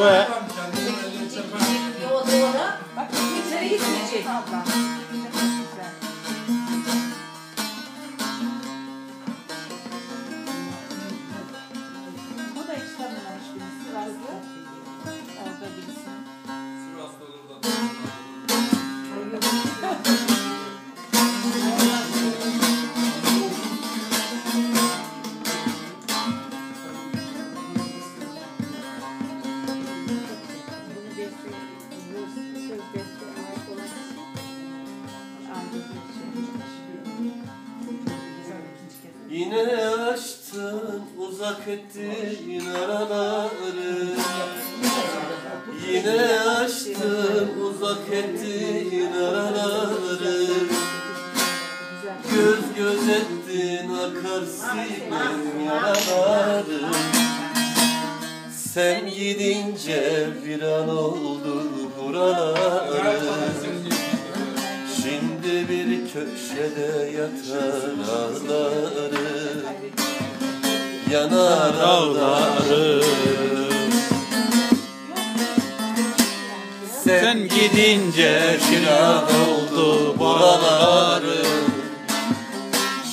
Ve Doğru doğru. Bak pikniklere gitmeyecek. Yine açtın uzak ettin araları. Yine açtın uzak ettin araları. Göz göz ettin akar yaraları. Sen gidince bir an oldu buraları. Şimdi bir köşede yatar ağları Yanar ağları sen gidince şiran oldu buraları.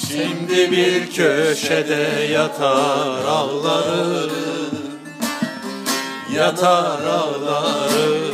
Şimdi bir köşede yatar ağları. Yatar ağları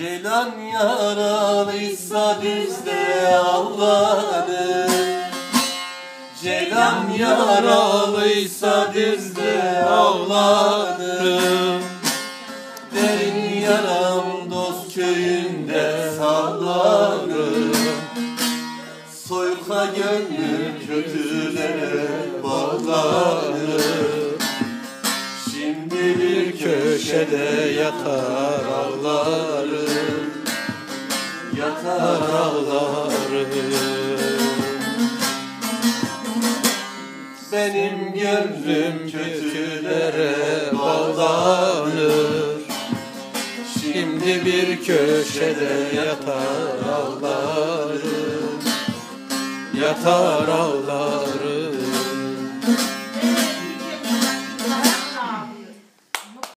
Ceylan yaralıysa bizde Allah'ını Ceylan yaralıysa bizde Allah'ını Derin yaram dost köyünde sallarım. Soyka gönlü kötülere bağlarım yatar ağlarım Yatar ağlarım. Benim gönlüm kötülere bağlanır. Şimdi bir köşede yatar ağlarım Yatar ağlarım